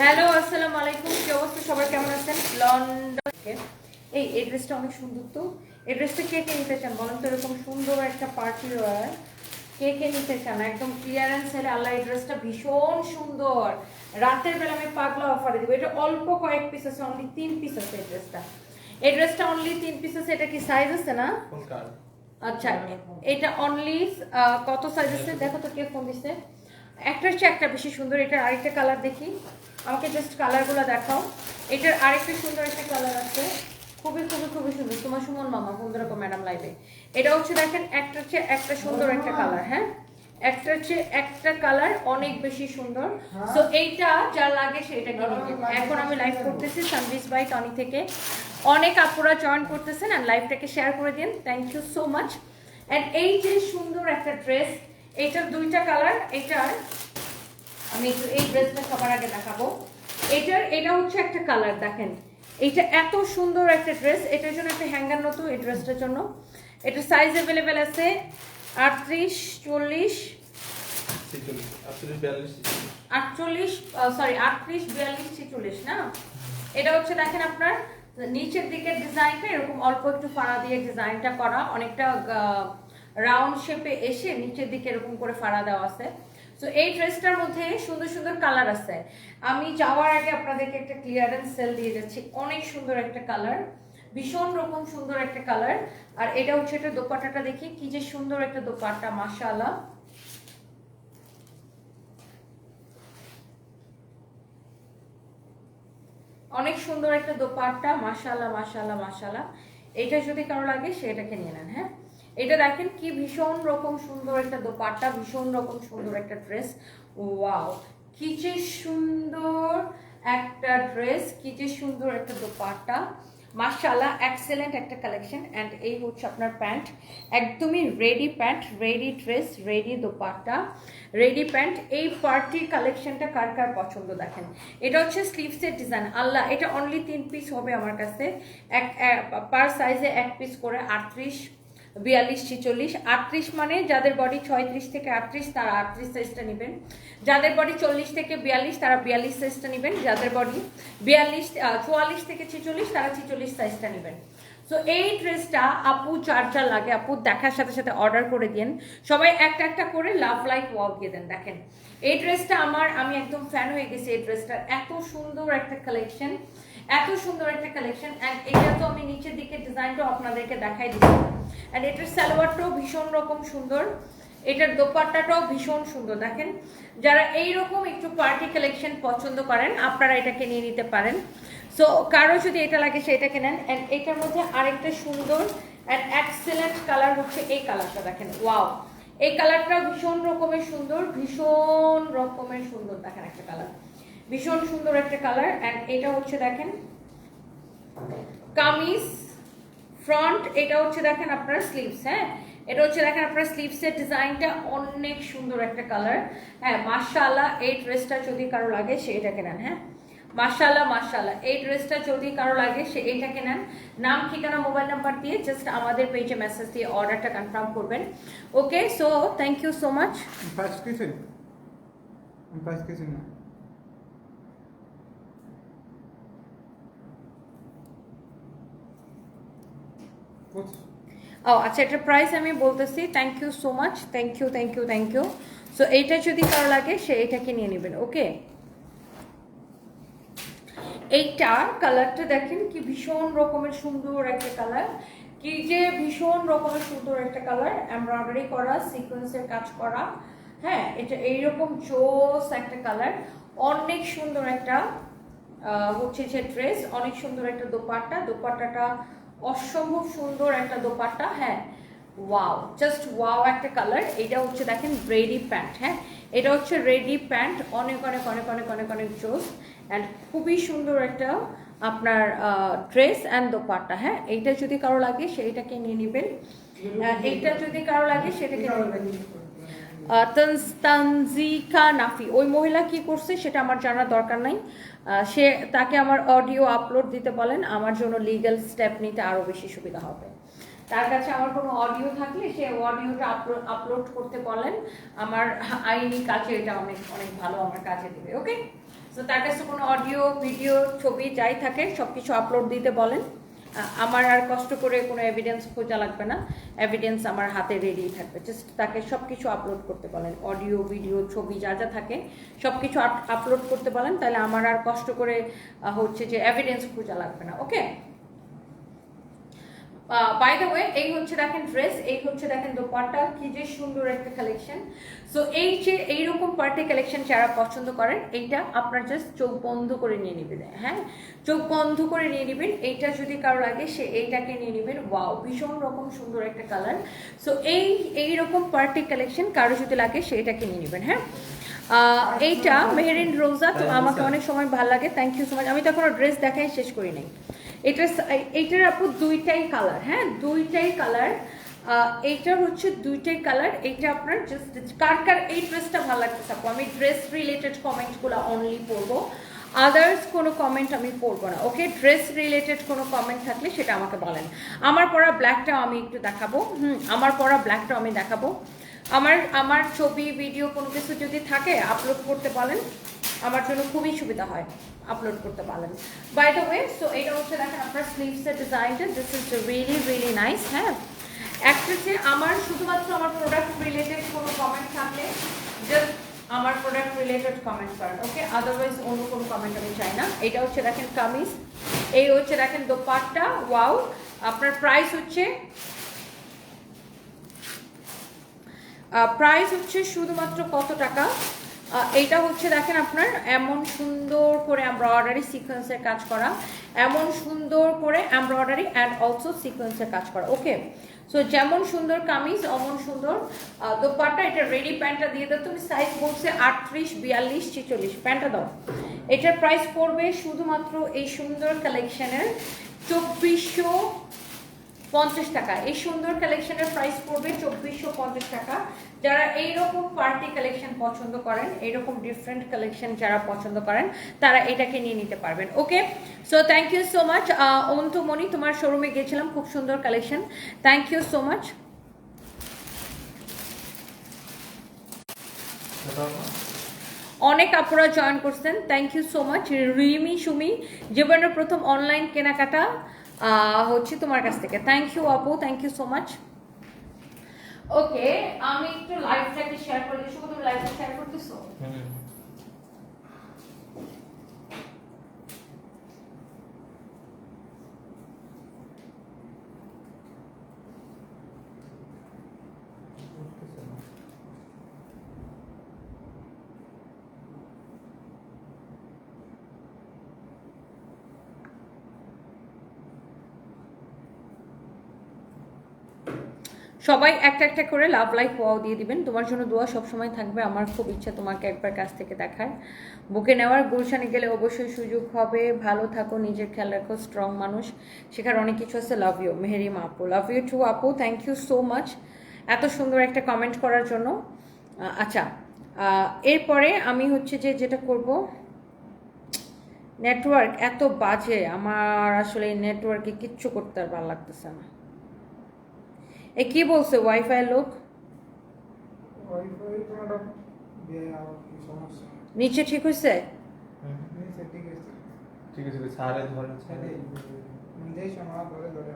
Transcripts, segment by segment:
Hello আসসালামু আলাইকুম। কি অবস্থা? সবাই কেমন আছেন? লন্ডন এই এই ড্রেসটা অনেক সুন্দর তো। এই ড্রেসটা কে কে নিতে চান বলেন তো? এরকম সুন্দর একটা পার্টি ওয়ার কে কে নিতে চান? একদম ক্লিয়ারেন্স এর আল্লাহ এই ড্রেসটা ভীষণ সুন্দর। রাতের বেলা আমি পাগলা অফারে দিব। এটা অল্প কয়েক পিস আছে অনলি তিন পিস আছে এই ড্রেসটা এই ড্রেসটা অনলি তিন পিস আছে এটা কি সাইজ আছে না? আচ্ছা এটা অনলি কত সাইজ আছে? দেখো তো কে ফোন দিছে। একটার চেয়ে একটা বেশি সুন্দর এটার আরেকটা কালার দেখি। আমাকে জাস্ট কালারগুলো দেখাও। এটার আরেকটা সুন্দর একটা কালার আছে। খুবই খুবই খুবই সুন্দর। তোমার সুমন মামা রাখো ম্যাডাম লাইভে এটা হচ্ছে দেখেন একটার চেয়ে একটা সুন্দর একটা কালার হ্যাঁ? একটার চেয়ে একটা কালার অনেক বেশি সুন্দর। সো এইটা যা লাগে সেটা। এখন আমি লাইভ করতেছি সানভিস বাই টনি থেকে। অনেক আপুরা জয়েন করতেছেন আর লাইভটাকে শেয়ার করে দিন। Thank you so much and এই যে সুন্দর একটা ড্রেস এইটার দুইটা কালার এইটার আমি একটু এই ড্রেসটা সবার আগে দেখাবো। এটার এটা হচ্ছে একটা কালার দেখেন। এইটা এত সুন্দর একটা ড্রেস এটার জন্য একটা হ্যাঙ্গার নতুন এই ড্রেসটার জন্য। এটা সাইজ অ্যাভেলেবেল আছে আটত্রিশ চল্লিশ আটচল্লিশ আটচল্লিশ সরি আটত্রিশ বিয়াল্লিশ ছেচল্লিশ না? এটা হচ্ছে দেখেন আপনার নিচের দিকের ডিজাইনটা এরকম অল্প একটু ফাড়া দিয়ে ডিজাইনটা করা। অনেকটা রাউন্ড শেপে এসে নিচের দিকে এরকম করে ফাড়া দেওয়া আছে। তো এই ড্রেসটার মধ্যে সুন্দর সুন্দর কালার আছে। আমি যাওয়ার আগে আপনাদেরকে একটা ক্লিয়ারেন্স সেল দিয়ে যাচ্ছি। অনেক সুন্দর একটা কালার ভীষণ রকম সুন্দর একটা কালার আর এটা হচ্ছে একটা দোপাট্টাটা দেখি, কি যে সুন্দর একটা দোপাট্টা, মাশাআল্লাহ। অনেক সুন্দর একটা দোপাট্টা মাশাল্লাহ মাশাল্লাহ মাশাল্লাহ এটা যদি কারও লাগে সেটাকে নিয়ে নেন হ্যাঁ? এটা দেখেন কি ভীষণ রকম সুন্দর একটা দোপাট্টা, ভীষণ রকম সুন্দর একটা ড্রেস ওয়াও কি যে সুন্দর একটা ড্রেস কি যে সুন্দর একটা দোপাট্টা। মাশাল্লাহ এক্সেলেন্ট একটা কালেকশন অ্যান্ড এই হচ্ছে আপনার প্যান্ট একদমই ready pant ready dress ready dupatta. Ready pant এই পার্টির কালেকশনটা কার কার পছন্দ দেখেন? এটা হচ্ছে স্লিভসের ডিজাইন আল্লাহ, এটা অনলি তিন পিস হবে আমার কাছে। এক পার সাইজে এক পিস করে আটত্রিশ বিয়াল্লিশ, ছিচল্লিশ, আটত্রিশ মানে যাদের বডি ছয়ত্রিশ থেকে আটত্রিশ, তারা আটত্রিশ সাইজটা নেবেন। যাদের বডি চল্লিশ থেকে বিয়াল্লিশ, তারা বিয়াল্লিশ সাইজটা নেবেন। যাদের বডি বিয়াল্লিশ চুয়াল্লিশ থেকে ছিচল্লিশ, তারা ছিচল্লিশ সাইজটা নেবেন। তো এই ড্রেসটা আপু চার চার লাগে, আপু দেখার সাথে সাথে অর্ডার করে দিন সবাই একটা একটা করে লাভ লাইক ওয়াল দিয়ে দেন, দেখেন। এই ড্রেসটা আমার, আমি একদম ফ্যান হয়ে গেছি এই ড্রেসটার এত সুন্দর একটা কালেকশন এত সুন্দর একটা কালেকশন অ্যান্ড এটা তো আমি নিচের দিকে ডিজাইনটাও আপনাদেরকে দেখাই দিচ্ছি। অ্যান্ড এটার সালোয়ারটাও ভীষণ রকম সুন্দর। এটার দোপাট্টাটাও ভীষণ সুন্দর। দেখেন, যারা এই রকম একটু পার্টি কালেকশন পছন্দ করেন, আপনারা এটাকে নিয়ে নিতে পারেন। সো কারও যদি এটা লাগে, সেটাকে নেন। অ্যান্ড এটার মধ্যে আরেকটা সুন্দর অ্যান্ড এক্সেলেন্ট কালার হচ্ছে এই কালারটা দেখেন ওয়াও এই কালারটা ভীষণ রকমের সুন্দর, ভীষণ রকমের সুন্দর। দেখেন একটা কালার ভীষণ সুন্দর একটা কালার অ্যান্ড এটা হচ্ছে, দেখেন, কামিজ। ফ্রন্ট এটা হচ্ছে দেখেন আপনার স্লিভস হ্যাঁ? এটা হচ্ছে দেখেন আপনার স্লিভসের ডিজাইনটা অনেক সুন্দর একটা কালার হ্যাঁ মাশাআল্লাহ, এই ড্রেসটা যদি কারও লাগে, সে এটাকে নেন হ্যাঁ? মাশাআল্লাহ মাশাআল্লাহ, এই ড্রেসটা যদি কারও লাগে, সে এইটাকে নেন। নাম, ঠিকানা মোবাইল নাম্বার দিয়ে জাস্ট আমাদের পেজে মেসেজ দিয়ে অর্ডারটা কনফার্ম করবেন। Okay so thank you so much Faz কিছু Faz কিছু না ও আচ্ছা এটার প্রাইস আমি বলতেছি thank you so much thank you thank you thank you so এইটা যদি কারও লাগে, সে এটাকে নিয়ে নেবেন ওকে এইটা কালারটা দেখেন, কি ভীষণ রকমের সুন্দর একটা কালার কি যে ভীষণ রকমের সুন্দর একটা কালার এমব্রয়ডারি করা সিকোয়েন্সের কাজ করা। হ্যাঁ এটা এইরকম জোস একটা কালার অনেক সুন্দর একটা হচ্ছে যে ড্রেস অনেক সুন্দর একটা দোপাট্টা। দোপাট্টাটা অসম্ভব সুন্দর একটা দোপাট্টা হ্যাঁ ওয়াও জাস্ট ওয়াও একটা কালার এটা হচ্ছে দেখেন রেডি প্যান্ট হ্যাঁ এটা হচ্ছে রেডি প্যান্ট অনেক অনেক অনেক অনেক অনেক অনেক জোস অ্যান্ড খুবই সুন্দর একটা আপনার ড্রেস অ্যান্ড দোপাট্টা হ্যাঁ এইটা যদি কারও লাগে সেইটাকে নিয়ে নেবেন এইটা যদি কারও লাগে সেটাকে নিয়ে নেবেন। তানজিকা নাফি। ওই মহিলা কি করছে সেটা আমার জানার দরকার নাই। সে তাকে আমার অডিও আপলোড দিতে বলেন, আমার জন্য লিগ্যাল স্টেপ নিতে আরও বেশি সুবিধা হবে। তার কাছে আমার কোনো অডিও থাকলে সে অডিওটা আপলোড আপলোড করতে বলেন। আমার আইনি কাজে এটা অনেক অনেক ভালো আমার কাজে দেবে ওকে তো তার কাছে কোনো অডিও ভিডিও ছবি যাই থাকে সব কিছু আপলোড দিতে বলেন। আমার আর কষ্ট করে কোনো এভিডেন্স খোঁজা লাগবে না। এভিডেন্স আমার হাতে রেডি থাকবে। জাস্ট তাকে সব কিছু আপলোড করতে বলেন। অডিও ভিডিও ছবি যা যা থাকে সব কিছু আপলোড করতে বলেন। তাহলে আমার আর কষ্ট করে হচ্ছে যে এভিডেন্স খোঁজা লাগবে না। ওকে বাই দ্য ওয়ে এই হচ্ছে দেখেন ড্রেস এই হচ্ছে দেখেন দোপাট্টা, কি যে সুন্দর একটা কালেকশন সো এই যে এইরকম পার্টি কালেকশন যারা পছন্দ করেন, এইটা আপনার জাস্ট চোখ বন্ধ করে নিয়ে নেবেন হ্যাঁ? চোখ বন্ধ করে নিয়ে নেবেন, এইটা যদি কারও লাগে সে এইটাকে নিয়ে নেবেন ওয়াও ভীষণ রকম সুন্দর একটা কালার সো এই এই রকম পার্টি কালেকশন কারও যদি লাগে সেইটাকে নিয়ে নেবেন হ্যাঁ? এইটা মেহেরিন রোজা, তো আমাকে অনেক সময় ভালো লাগে থ্যাংক ইউ সো মাচ আমি তো এখনও ড্রেস দেখাই শেষ করি নাই। এটা এইটার আপু দুইটাই কালার হ্যাঁ দুইটাই কালার এইটার হচ্ছে দুইটাই কালার এইটা আপনার জাস্ট কার কার এই ড্রেসটা ভালো লাগতেছে আপু? আমি ড্রেস রিলেটেড কমেন্টগুলো অনলি পড়ব। আদার্স কোনো কমেন্ট আমি পড়ব না ওকে ড্রেস রিলেটেড কোনো কমেন্ট থাকলে সেটা আমাকে বলেন। আমার পরা ব্ল্যাকটাও আমি একটু দেখাবো। হুম, আমার পরা ব্ল্যাকটাও আমি দেখাবো। আমার আমার ছবি ভিডিও কোনো কিছু যদি থাকে আপলোড করতে পারেন, আমার জন্য খুবই সুবিধা হয় আপলোড করতে পারেন। বাই দ্য ওয়ে সো এটা হচ্ছে দেখেন আপনার স্লিভসের ডিজাইনটা this is really really nice হ্যাঁ? যে আমার শুধুমাত্র আমার প্রোডাক্ট রিলেটেড কোনো কমেন্ট থাকলে জাস্ট আমার প্রোডাক্ট রিলেটেড কমেন্ট করেন ওকে আদারওয়াইজ অন্য কোনো কমেন্ট আমি চাই না। এটা হচ্ছে দেখেন কামিজ, এই হচ্ছে দেখেন দোপাট্টা ওয়াও আপনার প্রাইস হচ্ছে প্রাইস হচ্ছে শুধুমাত্র কত টাকা? এইটা হচ্ছে দেখেন আপনার, এমন সুন্দর করে এমব্রয়ডারি সিকোয়েন্সের কাজ করা, এমন সুন্দর করে এমব্রয়ডারি অ্যান্ড অলসো সিকোয়েন্সের কাজ করা ওকে সো যেমন সুন্দর কামিজ, অমন সুন্দর দোপাট্টা, এটা রেডি প্যান্টটা দিয়ে দাও, তুমি সাইজ বলছে আটত্রিশ, বিয়াল্লিশ, ছেচল্লিশ, প্যান্টটা দাও। এটার প্রাইস পড়বে শুধুমাত্র এই সুন্দর কালেকশনের চব্বিশশো পঞ্চাশ টাকা। এই সুন্দর কালেকশনের প্রাইস পড়বে চব্বিশশো পঞ্চাশ টাকা। যারা এইরকম পার্টি কালেকশন পছন্দ করেন, এইরকম ডিফারেন্ট কালেকশন যারা পছন্দ করেন, তারা এটাকে নিয়ে নিতে পারবেন okay so thank you so much Anto Moni তোমার শোরুমে গিয়েছিলাম, খুব সুন্দর collection thank you so much অনেক আপুরা জয়েন করছেন। Thank you so much Rimi, Sumi, জীবনের প্রথম অনলাইন কেনাকাটা। হচ্ছে তোমার কাছ থেকে। থ্যাংক ইউ আপু thank you so much okay আমি একটু লাইভটাকে শেয়ার করে দিচ্ছি তুমি লাইভটা শেয়ার করতেছো? সবাই একটা একটা করে লাভ লাইফ ওয়াও দিয়ে দিবেন। তোমার জন্য দোয়া সবসময় থাকবে। আমার খুব ইচ্ছা তোমাকে একবার কাছ থেকে দেখার। বুকে নেওয়ার গুলশানে গেলে অবশ্যই সুযোগ হবে। ভালো থাকো, নিজের খেয়াল রাখো স্ট্রং মানুষ। শেখার অনেক কিছু আছে। লাভ ইউ মেহেরিমা আপু। লাভ ইউ টু আপু। থ্যাংক ইউ সো মাচ এত সুন্দর একটা কমেন্ট করার জন্য। আচ্ছা এরপরে আমি হচ্ছে যে যেটা করব নেটওয়ার্ক এত বাজে। আমার আসলে নেটওয়ার্কে কিচ্ছু করতে আর ভালো লাগতেছে না। এ কি বলছে ওয়াইফাই লোক? নিচে ঠিক হয়েছে ঠিক আছে সারে ধরে ছেড়ে যেই সময় ধরে ধরে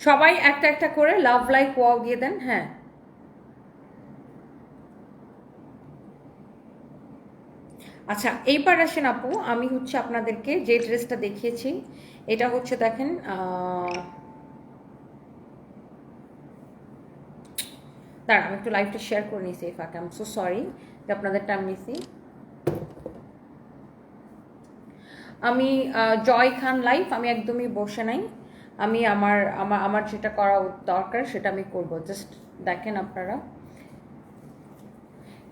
সবাই একটা একটা করে লাভ লাইক ওয়াও দিয়ে দেন হ্যাঁ। আচ্ছা এইবার আসেন আপু, আমি হচ্ছে আপনাদেরকে যে ড্রেসটা দেখিয়েছি, এটা হচ্ছে দেখেন দাঁড়া আমি একটু লাইভটা শেয়ার করে নিয়েছি এই ফাঁকে আম সো সরি যে আপনাদের টাইম নিছি। আমি জয় খান লাইভ আমি একদমই বসে নাই। আমি আমার আমার আমার যেটা করা দরকার সেটা আমি করব জাস্ট দেখেন আপনারা।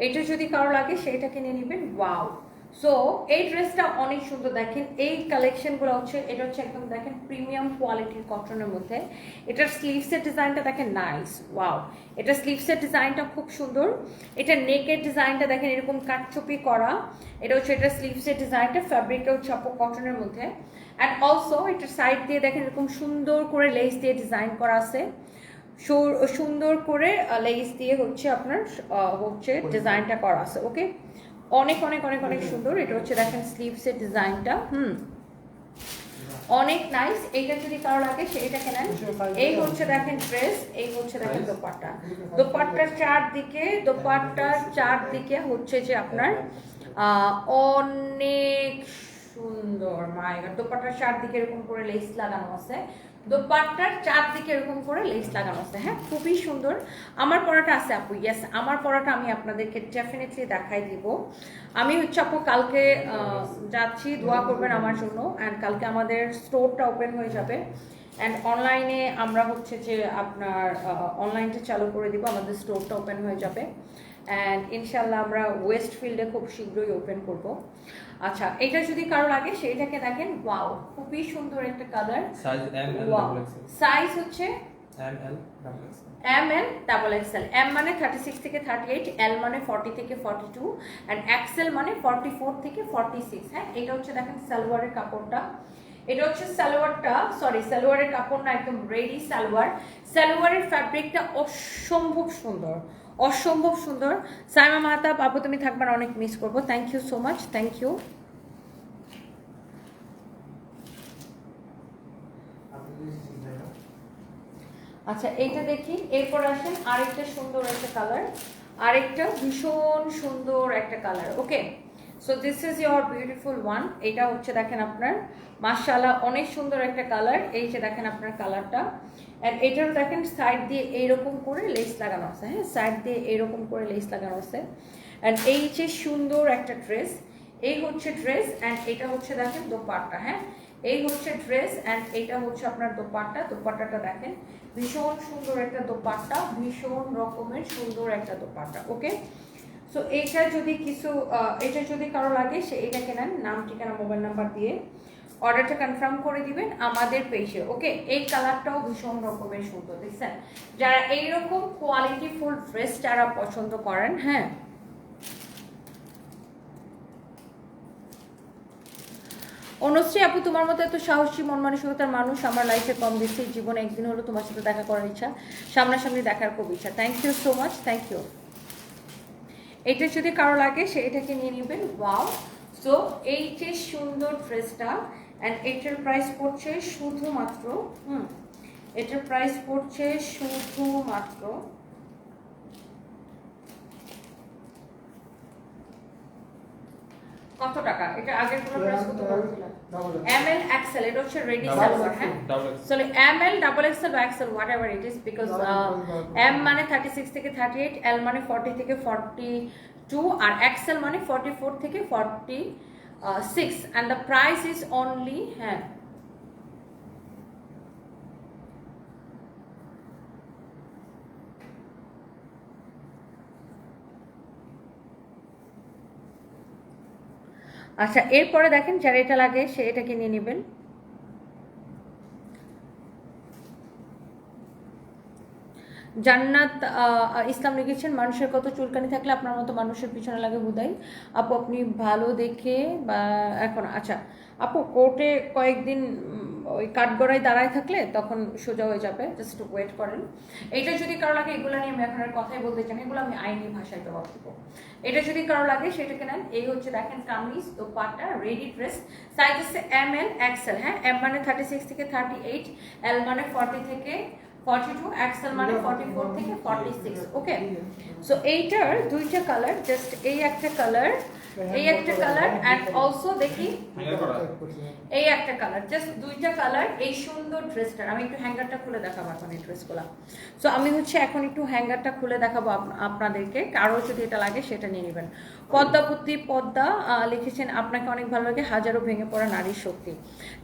এটা যদি কারও লাগে সেইটাকে নিয়ে নেবেন ওয়াও সো এই ড্রেসটা অনেক সুন্দর। দেখেন এই কালেকশনগুলো হচ্ছে এটা হচ্ছে একদম দেখেন প্রিমিয়াম কোয়ালিটির কটনের মধ্যে। এটার স্লিভসের ডিজাইনটা দেখেন নাইস ওয়াও এটা স্লিভসের ডিজাইনটা খুব সুন্দর। এটা নেকের ডিজাইনটা দেখেন এরকম কাটচুপি করা। এটা হচ্ছে এটা স্লিভসের ডিজাইনটা ফ্যাব্রিকটা হচ্ছে কটনের মধ্যে। অ্যান্ড অলসো এটার সাইড দিয়ে দেখেন এরকম সুন্দর করে লেস দিয়ে ডিজাইন করা আছে। সুন্দর করে লেস দিয়ে হচ্ছে আপনার হচ্ছে ডিজাইনটা করা আছে ওকে অনেক অনেক অনেক অনেক সুন্দর। এটা হচ্ছে দেখেন স্লিভসের ডিজাইনটা। হুম। অনেক নাইস এইটা যদি কারও লাগে সেইটা কেনেন এই হচ্ছে দেখেন ড্রেস এই হচ্ছে দেখেন দোপাট্টা। দোপাট্টার চারদিকে দোপাট্টার চারদিকে হচ্ছে যে আপনার আহ, অনেক সুন্দর। গড দোপাট্টার চারদিকে এরকম করে লেস লাগানো আছে। দোপাট্টার চারদিকে এরকম করে লেস লাগানো আছে। হ্যাঁ খুবই সুন্দর। আমার পড়াটা আছে আপু ইয়েস আমার পড়াটা আমি আপনাদেরকে ডেফিনেটলি দেখাই দিব। আমি হচ্ছে আপু কালকে যাচ্ছি, দোয়া করবেন আমার জন্য অ্যান্ড কালকে আমাদের স্টোরটা ওপেন হয়ে যাবে। অ্যান্ড অনলাইনে আমরা হচ্ছে যে আপনার অনলাইনটা চালু করে দিব, আমাদের স্টোরটা ওপেন হয়ে যাবে। অ্যান্ড ইনশাল্লাহ আমরা ওয়েস্ট ফিল্ডে খুব শীঘ্রই ওপেন করব। আচ্ছা এটা যদি কারও লাগে সেইটাকে দেখেন ওয়াও খুবই সুন্দর একটা কালার সাইজ হচ্ছে M L M L double XL M মানে থার্টি সিক্স থেকে থার্টি এইট এল মানে ফর্টি থেকে ফর্টি টু অ্যান্ড এক্সেল মানে ফর্টি ফোর থেকে ফর্টি সিক্স হ্যাঁ এটা হচ্ছে দেখেন সালোয়ারের কাপড়টা। এটা হচ্ছে সালোয়ারটা সরি সালোয়ারের কাপড় না একদম রেডি সালোয়ার। সালোয়ারের ফ্যাব্রিকটা অসম্ভব সুন্দর। অসম্ভব সুন্দর। সাইমা মাহাতা আপু তুমি থাকবার অনেক মিস করব। Thank you so much thank you আচ্ছা এইটা দেখি। এরপর আসেন আরেকটা সুন্দর একটা কালার আরেকটা ভীষণ সুন্দর একটা colour okay so this is your beautiful one এটা হচ্ছে দেখেন আপনার, মাশাআল্লাহ, অনেক সুন্দর একটা কালার এই যে দেখেন আপনার কালারটা অ্যান্ড এটারও দেখেন সাইড দিয়ে এইরকম করে লেস লাগানো আছে হ্যাঁ? সাইড দিয়ে এইরকম করে লেস লাগানো আছে। অ্যান্ড এই যে সুন্দর একটা ড্রেস এই হচ্ছে ড্রেস অ্যান্ড এটা হচ্ছে দেখেন দোপাট্টা হ্যাঁ? এই হচ্ছে ড্রেস অ্যান্ড এটা হচ্ছে আপনার দোপাট্টা। দোপাট্টাটা দেখেন, ভীষণ সুন্দর একটা দোপাট্টা, ভীষণ রকমের সুন্দর একটা দোপাট্টা ওকে সো এইটা যদি কিছু এটা যদি কারও লাগে, সে এটা কেনেন নাম, ঠিকানা মোবাইল নাম্বার দিয়ে। অর্ডারটা কনফার্ম করে দিবেন আমাদের পেজে ওকে এই কালারটাও ভীষণ রকমের সুন্দর, দেখছেন? যারা এইরকম কোয়ালিটি ফুল ড্রেস যারা পছন্দ করেন হ্যাঁ? অনুশ্রী, আপু, তোমার মতো এত সাহসী মন মানসিকতার মানুষ আমার লাইফে কম দিচ্ছে জীবনে একদিন হলো তোমার সাথে দেখা করার ইচ্ছা, সামনাসামনি দেখার খুব ইচ্ছা। Thank you so much thank you এটা যদি কারও লাগে, সে এটাকে নিয়ে নেবেন। ওয়াও সো এই যে সুন্দর ড্রেসটা অ্যান্ড এটার প্রাইস পড়ছে শুধুমাত্র, হুম, এটার প্রাইস পড়ছে শুধুমাত্র কত টাকা? এটা আগের কোনো প্রাইস কত বলছিল এম এল এক্সেল এটা হচ্ছে রেডি সালোয়ার হ্যাঁ? Double XL So like ML, বা XL whatever it is because M মানে 36 থেকে 38, এল মানে 40 থেকে 42, আর এক্সেল মানে 44 থেকে 46, and the price is only হ্যাঁ, আচ্ছা এরপরে দেখেন যারা এটা লাগে সে এটাকে নিয়ে নেবেন। জান্নাত ইসলাম লিখেছেন, মানুষের কত চুলকানি থাকলে আপনার মতো মানুষের পিছনে লাগে হুদাই। আপু, আপনি ভালো দেখে বা এখন আচ্ছা আপু কোর্টে কয়েকদিন ওই কাঠগড়ায় দাঁড়ায় থাকলে তখন সোজা হয়ে যাবে জাস্ট ওয়েট করেন। এটা যদি কারও লাগে, এগুলো নিয়ে আমি এখন আর কথাই বলতে চাই এগুলো আমি আইনি ভাষায় জবাব দেবো। এটা যদি কারও লাগে, সেটাকে নেন, এই হচ্ছে দেখেন kameez, dupatta ready dress size হচ্ছে এম এল এক্সেল হ্যাঁ এম মানে থার্টি সিক্স থেকে থার্টি এইট এল মানে ফর্টি থেকে ফর্টি টু এক্সেল মানে ফর্টি ফোর থেকে ফর্টি সিক্স ওকে সো এইটার দুইটা কালার জাস্ট এই একটা কালার এই একটা কালার অলসো দেখি এই একটা কালার জাস্ট দুইটা কালার এই সুন্দর ড্রেসটার আমি একটু হ্যাঙ্গারটা খুলে দেখাবো এখন এই ড্রেসগুলো সো আমি হচ্ছে এখন একটু হ্যাঙ্গারটা খুলে দেখাবো আপনাদেরকে। কারও যদি এটা লাগে সেটা নিয়ে নেবেন। পদ্মাবতী পদ্মা লিখেছেন, আপনাকে অনেক ভালো লাগে, হাজারো ভেঙে পড়া নারীর শক্তি।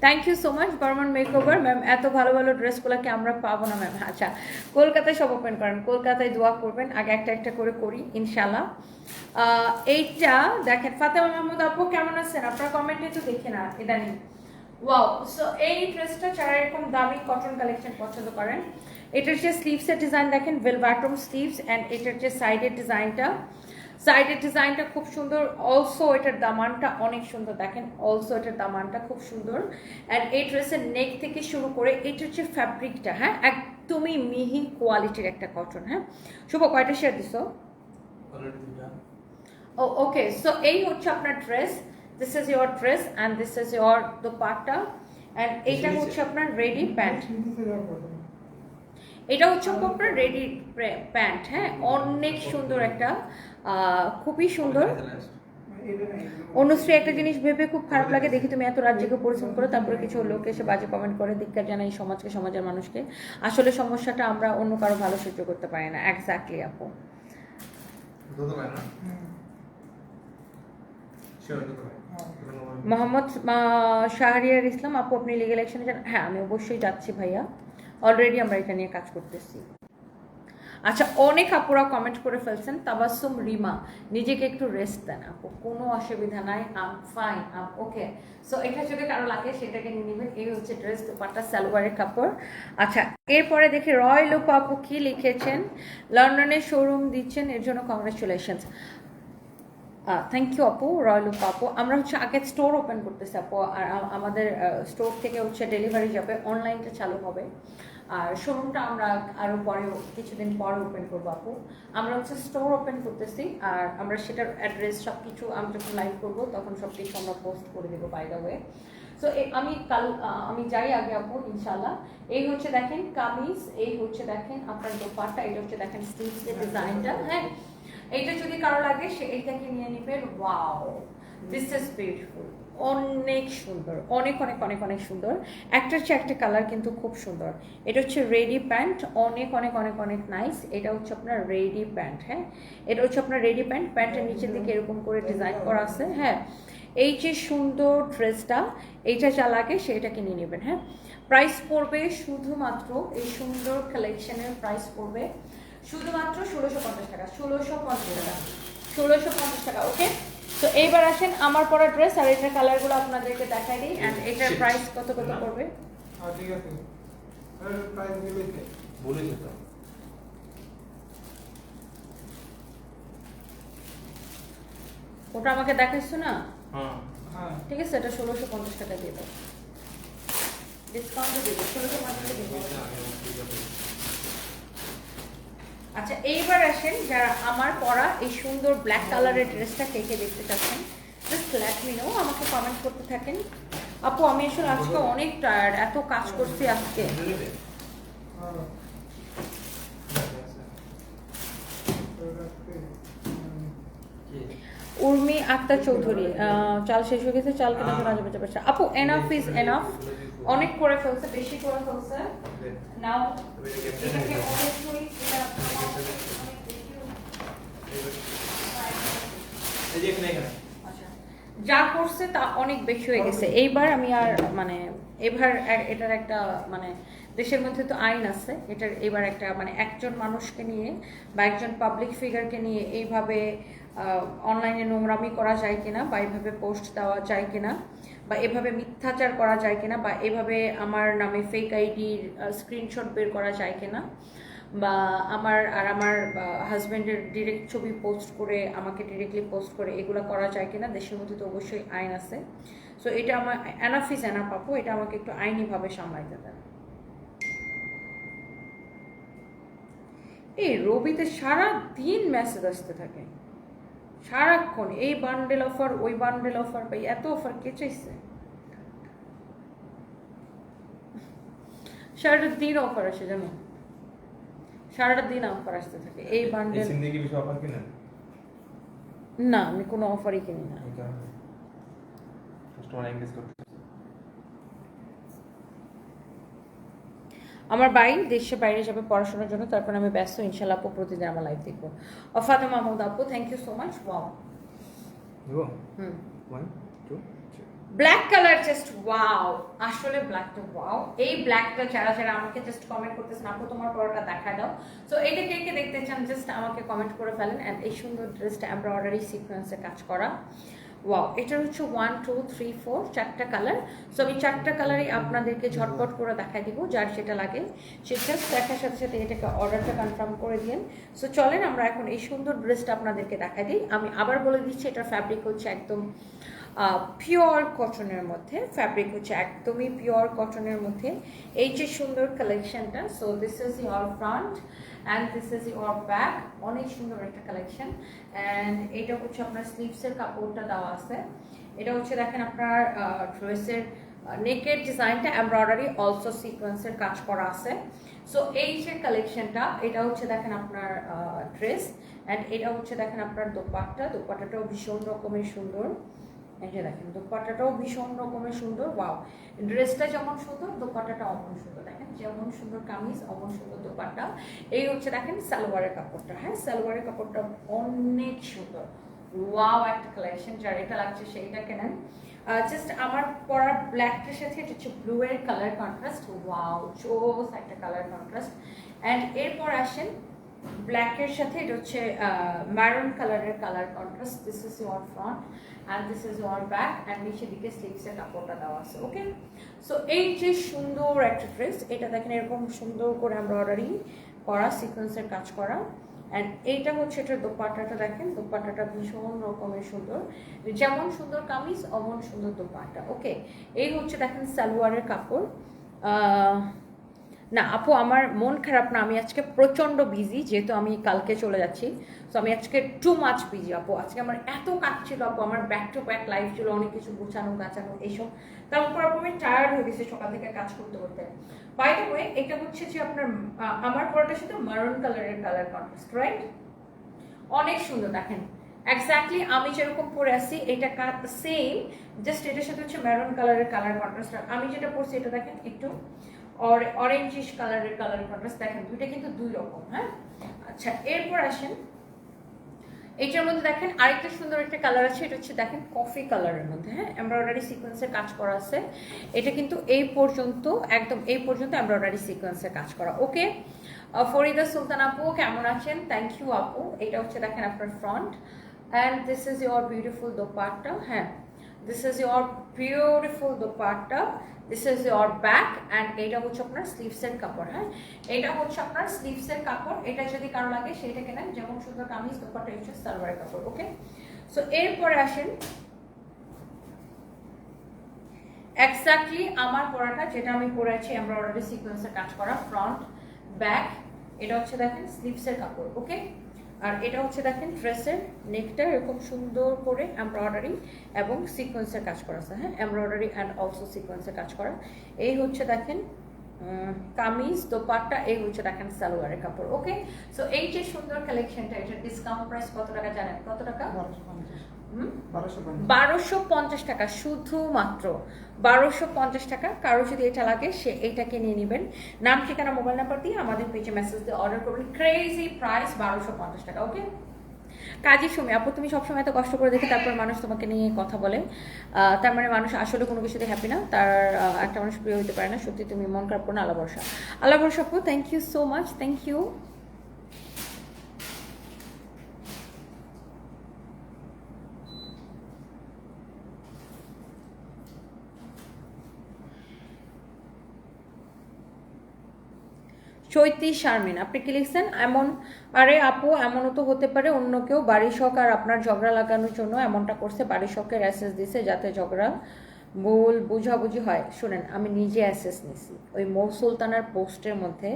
Thank you so much Barman makeover ma'am এত ভালো ভালো ড্রেসগুলোকে আমরা পাবো না ম্যাম আচ্ছা কলকাতায় সব ওপেন করেন, কলকাতায় দোয়া করবেন, আগে একটা একটা করে করি ইনশাল্লাহ এইটা দেখেন, ফাতেমা মাহমুদ আপু, কেমন আছেন? আপনার কমেন্টে তো দেখে না, ইদানিং। ওয়াও সো এই ড্রেসটা যারা এরকম দামি কটন কালেকশন পছন্দ করেন, এটার যে স্লিভসের ডিজাইন দেখেন ভেলভাটম স্লিভস অ্যান্ড এটার যে সাইডের ডিজাইনটা সাইডের ডিজাইনটা খুব সুন্দর। অলসো এটার দামানটা অনেক সুন্দর। দেখেন অলসো এটার দামানটা খুব সুন্দর। অ্যান্ড এই ড্রেসের নেক থেকে শুরু করে এটা হচ্ছে ফ্যাব্রিকটা হ্যাঁ একদমই মিহি কোয়ালিটির একটা কটন হ্যাঁ। শুভ কয়টা শেয়ার দিছো? ও ওকে সো এই হচ্ছে আপনার dress this is your dress and this is your dupatta. And এইটা হচ্ছে আপনার রেডি প্যান্ট এটা হচ্ছে আপনার রেডি প্যান্ট হ্যাঁ। অনেক সুন্দর একটা খুবই সুন্দর। অনুশ্রী একটা জিনিস ভেবে খুব খারাপ লাগে দেখি তুমি এত রাজ্যকে পরিশ্রম করো তারপরে কিছু লোক এসে বাজে কমেন্ট করে ধিক্কার জানাই সমাজকে সমাজের মানুষকে। আসলে সমস্যাটা আমরা অন্য কারও ভালো সহ্য করতে পারি না। এক্স্যাক্টলি আপু। মোহাম্মদ শাহরিয়ার ইসলাম আপু আপনি লিগেল অ্যাকশনে যান? হ্যাঁ আমি অবশ্যই যাচ্ছি ভাইয়া। অলরেডি আমরা এটা নিয়ে কাজ করতেছি। আচ্ছা অনেক আপুরা কমেন্ট করে ফেলছেন তাবাসুম রিমা, নিজেকে একটু রেস্ট দেন আপু, কোনো অসুবিধা নাই I'm fine um okay so এটা যদি কারও লাগে, সেটাকে নিয়ে নেবেন, এই হচ্ছে ড্রেস দুপাটা সালোয়ারের কাপড়। আচ্ছা এরপরে দেখি রয় লোপ আপু কি লিখেছেন? লন্ডনে শোরুম দিচ্ছেন, এর জন্য কংগ্রেচুলেশনস থ্যাংক ইউ আপু রয়্যাল উপ আপু। আমরা হচ্ছে আগে স্টোর ওপেন করতেছি আপু, আর আমাদের স্টোর থেকে হচ্ছে ডেলিভারি যাবে অনলাইনটা চালু হবে। আর শোরুমটা আমরা আরও পরে কিছুদিন পরে ওপেন করব আপু। আমরা হচ্ছে স্টোর ওপেন করতেছি, আর আমরা সেটার অ্যাড্রেস সব কিছু আমরা যখন লাইভ করব, তখন সব কিছু আমরা পোস্ট করে দেবো বাই দ্য ওয়ে সো আমি কাল আমি যাই আগে আপু ইনশাল্লাহ এই হচ্ছে দেখেন কামিজ, এই হচ্ছে দেখেন আপনার দোপাট্টা, এটা হচ্ছে দেখেন স্লিভসের ডিজাইনটা হ্যাঁ? এইটা যদি কারও লাগে, সে এইটাকে নিয়ে নেবেন ওয়াও দিস ইজ বিউটিফুল অনেক সুন্দর। অনেক অনেক অনেক অনেক সুন্দর। একটা হচ্ছে একটা কালার কিন্তু খুব সুন্দর। এটা হচ্ছে রেডি প্যান্ট অনেক অনেক অনেক অনেক নাইস এটা হচ্ছে আপনার রেডি প্যান্ট হ্যাঁ? এটা হচ্ছে আপনার রেডি প্যান্ট প্যান্টের নিচের দিকে এরকম করে ডিজাইন করা আছে হ্যাঁ? এই যে সুন্দর ড্রেসটা এইটা যা লাগে সেটাকে নিয়ে নেবেন হ্যাঁ? প্রাইস পড়বে শুধুমাত্র এই সুন্দর কালেকশনের প্রাইস পড়বে। শুধুমাত্র ষোলোশো পঞ্চাশ টাকা ষোলোশো পঞ্চাশ টাকা ষোলোশো পঞ্চাশ টাকা ওকে তো এইবার আসেন আমার পরা ড্রেস আর এটার কালারগুলো আপনাদেরকে দেখাই দিই অ্যান্ড এটার প্রাইস কত কত পড়বে? হ্যাঁ ঠিক আছে। প্রাইস দিবে ওটা আমাকে দেখাইছো না? হ্যাঁ। হ্যাঁ। ঠিক আছে এটা ষোলোশো পঞ্চাশ টাকা দিয়ে দাও। ডিসকাউন্টে দিয়ে ষোলোশো পঞ্চাশ টাকা দিয়ে আচ্ছা এইবার আসেন যারা আমার পরা এই সুন্দর ব্ল্যাক কালারের ড্রেসটা কে কে দেখতে চাচ্ছেন জাস্ট লেট মি নো আমাকে কমেন্ট করতে থাকেন। আপু আমি আসলে আজকে অনেক টায়ার্ড এত কাজ করছি আজকে। উর্মি আক্তার চৌধুরী চাল শেষ হয়ে গেছে চাল কেনা জন্য আজে আপু এনাফ ইজ এনাফ অনেক করে ফেলছে বেশি করে ফেলছে। নাও এটাকে অবশ্যই এটা আচ্ছা। যা করছে তা অনেক বেশি হয়ে গেছে। এইবার আমি আর মানে এবার এটার একটা মানে দেশের মধ্যে তো আইন আছে। এটার এবার একটা মানে একজন মানুষকে নিয়ে বা একজন পাবলিক ফিগারকে নিয়ে এইভাবে অনলাইনে নোংরামি করা যায় কিনা বা এইভাবে পোস্ট দেওয়া যায় কিনা বা এভাবে মিথ্যাচার করা যায় কিনা বা এভাবে আমার নামে ফেক আইডির স্ক্রিনশট বের করা যায় কিনা বা আমার আর আমার হাজব্যান্ডের ডিরেক্ট ছবি পোস্ট করে, আমাকে ডিরেক্টলি পোস্ট করে এগুলো করা যায় কিনা দেশের মধ্যে তো অবশ্যই আইন আছে। সো এটা আমার অ্যানাফ ইজ আপু। এটা আমাকে একটু আইনিভাবে সামলাইতে দেন। এই রবিতে সারা দিন মেসেজ আসতে থাকে। সারাক্ষণ এই বান্ডেল অফার ওই বান্ডেল অফার পাই এত অফার কে চাইছে? সারাটা দিন অফার আসে জানো? সারাটা দিন অফার আসতে থাকে এই বান্ডেল না আমি কোনো অফারই কিনি না। কাস্টমার এঙ্গেজ করতে আমার বাড়ি দেশে বাইরে যাবে পড়াশোনার জন্য তারপর আমি ব্যস্ত ইনশাল্লাহ আপু প্রতিদিন আমার লাইফ দেখব। অফাতে মাহমুদ আপু thank you so much wow hmm. One two black colour just wow আসলে ব্ল্যাকটা ওয়াও এই ব্ল্যাকটা যারা যারা আমাকে জাস্ট কমেন্ট করতেছেন আপু তোমার পরোটা দেখা দাও। সো এটা কে কে দেখতে চান জাস্ট আমাকে কমেন্ট করে ফেলেন। অ্যান্ড এই সুন্দর ড্রেসটা এমব্রয়ডারি সিকোয়েন্সে কাজ করা। ওয়াও এটার হচ্ছে ওয়ান টু থ্রি ফোর চারটা কালার সো আমি চারটা কালারই আপনাদেরকে ঝটপট করে দেখাই দিব, যার সেটা লাগে। সে জাস্ট দেখার সাথে সাথে এটাকে অর্ডারটা কনফার্ম করে দিন সো চলেন আমরা এখন এই সুন্দর ড্রেসটা আপনাদেরকে দেখাই দিই। আমি আবার বলে দিচ্ছি, এটার ফ্যাব্রিক হচ্ছে একদম পিওর কটনের মধ্যে। ফ্যাব্রিক হচ্ছে একদমই পিওর কটনের মধ্যে। এই যে সুন্দর কালেকশনটা so this is your front and this is your back অনেক সুন্দর একটা কালেকশন অ্যান্ড এটা হচ্ছে আপনার স্লিভসের কাপড়টা দেওয়া আছে। এটা হচ্ছে দেখেন আপনার ড্রেসের নেকের ডিজাইনটা এমব্রয়ডারি অলসো সিকোয়েন্সের কাজ করা আছে। সো এই যে কালেকশনটা এটা হচ্ছে দেখেন আপনার ড্রেস অ্যান্ড এটা হচ্ছে দেখেন আপনার দোপাট্টা। দোপাট্টাটাও ভীষণ রকমের সুন্দর। এই যে দেখেন। দোপাট্টাটাও ভীষণ রকমের সুন্দর, ওয়াও। ড্রেসটা যেমন সুন্দর, দোপাট্টাটা অমন সুন্দর। দেখেন, যেমন সুন্দর কামিজ অমন সুন্দর দোপাট্টা। এই হচ্ছে দেখেন সালোয়ারের কাপড়টা। হ্যাঁ সালোয়ারের কাপড়টা অনেক সুন্দর। ওয়াও, একটা কালেকশন। যার এটা লাগছে সেইটা কেনেন। জাস্ট আমার পরার ব্ল্যাকটার সাথে এটা হচ্ছে ব্লু এর কালার কন্ট্রাস্ট ওয়াও চোস একটা কালার কন্ট্রাস্ট অ্যান্ড এরপর আসেন ব্ল্যাকের সাথে এটা হচ্ছে ম্যারুন কালারের colour contrast this is your front and this is your back and নিচে দিকে স্লিভসের কাপড়টা দেওয়া আছে ওকে সো এই যে সুন্দর একটা ড্রেস এটা দেখেন এরকম সুন্দর করে এমব্রয়ডারি করা সিকোয়েন্সের কাজ করা। অ্যান্ড এইটা হচ্ছে এটার দোপাট্টাটা দেখেন, দোপাট্টাটা ভীষণ রকমের সুন্দর। যেমন সুন্দর কামিজ, অমন সুন্দর দোপাট্টা ওকে এই হচ্ছে দেখেন সালোয়ারের কাপড়। না, আপু, আমার মন খারাপ না, আমি আজকে প্রচণ্ড বিজি যেহেতু আমি কালকে চলে যাচ্ছি তো আমি আজকে টু মাচ বিজি আপু। আজকে আমার এত কাজ ছিল, আপু, আমার ব্যাক টু ব্যাক লাইফ ছিল, অনেক কিছু গোছানো, গাছানো, এইসব। তারপর আপু, আমি টায়ার্ড হয়ে গেছি সকাল থেকে কাজ করতে করতে। বাই দ্য ওয়ে এটা হচ্ছে যে আপনার আমার পরাটার সাথে মারুন কালারের কালার কন্ট্রাস্ট রাইট অনেক সুন্দর, দেখেন। এক্স্যাক্টলি আমি যেরকম পরে আছি, এটা সেম জাস্ট এটার সাথে হচ্ছে মেরুন কালারের কালার কন্ট্রাস্ট আমি যেটা পরছি, এটা দেখেন একটু অরেঞ্জিশ কালারের কালার কন্ট্রাস্ট দেখেন, দুইটা কিন্তু দুই রকম হ্যাঁ? আচ্ছা এরপর আসেন। এইটার মধ্যে দেখেন আরেকটা সুন্দর একটা কালার আছে, এটা হচ্ছে দেখেন কফি কালারের মধ্যে হ্যাঁ? এমব্রয়ডারি সিকোয়েন্সের কাজ করা আছে। এটা কিন্তু এই পর্যন্ত, একদম এই পর্যন্ত এমব্রয়ডারি সিকোয়েন্সের কাজ করা। ওকে ফরিদা সুলতান আপু, কেমন আছেন? থ্যাংক ইউ আপু। এটা হচ্ছে দেখেন আপনার front and this is your beautiful dupatta হ্যাঁ? This is your beautiful dupatta this is your back and এটা হচ্ছে আপনার স্লিভসের কাপড় হ্যাঁ? এটা হচ্ছে আপনার স্লিভসের কাপড়। এটা যদি কারও লাগে সেটা কেনেন যেমন সুন্দর কামিজ, দোপাট্টা, এই হচ্ছে সালোয়ারের কাপড় ওকে সো এরপরে আসেন। এক্স্যাক্টলি আমার পরাটা যেটা আমি পরে আছি এমব্রয়ডারি সিকোয়েন্সের কাজ করা ফ্রন্ট ব্যাক এটা হচ্ছে দেখেন স্লিভসের কাপড় ওকে আর এটা হচ্ছে দেখেন ড্রেসের নেকটা এরকম সুন্দর করে এমব্রয়ডারি এবং সিকোয়েন্সের কাজ করা আছে হ্যাঁ? এমব্রয়ডারি অ্যান্ড অলসো সিকোয়েন্সের কাজ করা। এই হচ্ছে দেখেন কামিজ, দোপাট্টা, এই হচ্ছে দেখেন সালোয়ারের কাপড় ওকে সো এই যে সুন্দর কালেকশনটা এটা ডিসকাউন্ট প্রাইস কত টাকা জানেন? কত টাকা? বারোশো পঞ্চাশ। টাকা শুধুমাত্র। বারোশো পঞ্চাশ টাকা, কারও যদি এটা লাগে, সে এইটাকে নিয়ে নেবেন। নাম, ঠিকানা, মোবাইল নাম্বার দিয়ে আমাদের পেজে মেসেজ দিয়ে অর্ডার করবেন। ক্রেজি প্রাইস বারোশো পঞ্চাশ টাকা ওকে কাজী সময় আপু, তুমি সবসময় এত কষ্ট করে দেখে তারপর মানুষ তোমাকে নিয়ে কথা বলে। তার মানে মানুষ আসলে কোনো কিছুতে হ্যাপি না। তার একটা মানুষ প্রিয় হতে পারে না। সত্যি তুমি মন খারাপ করো না, আল্লাহ ভরসা। আল্লাহ আপু thank you so much thank you Chaiti Sharmin, আপনি কি লিখছেন? এমন আরে আপু, এমনও তো হতে পারে, অন্য কেউ বাড়ির শখ আর আপনার ঝগড়া লাগানোর জন্য এমনটা করছে বাড়ির শখের অ্যাসেস দিছে যাতে ঝগড়া ভুল বুঝাবুঝি হয়। শুনেন, আমি নিজে অ্যাসেস নিছি। ওই মৌ সুলতানার পোস্টের মধ্যে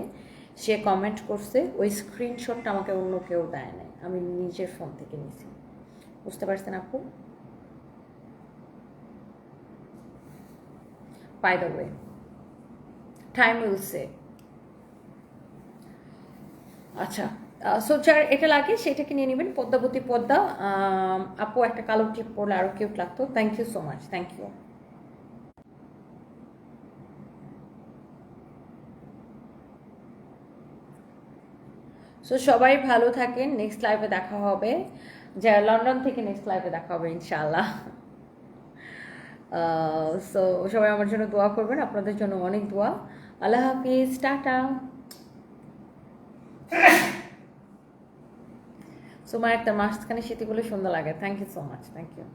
সে কমেন্ট করছে, ওই স্ক্রিনশটটা আমাকে অন্য কেউ দেয় নাই, আমি নিজের ফোন থেকে নিছি। বুঝতে পারছেন আপু? By the way time will say আচ্ছা সো যার এটা লাগে, সেটাকে নিয়ে নেবেন, পদ্মাবতী পদ্মা আপু একটা কালো টিপ পড়লে আরও কিউট লাগতো। Thank you so much thank you so সবাই ভালো থাকেন নেক্সট লাইভে দেখা হবে। যা লন্ডন থেকে নেক্সট লাইভে দেখা হবে, ইনশাআল্লাহ। সো সবাই আমার জন্য দোয়া করবেন, আপনাদের জন্য অনেক দোয়া। আল্লাহ হাফিজ, টাটা। সো আমার একটা মাঝখানে স্মৃতিগুলো সুন্দর লাগে। Thank you so much thank you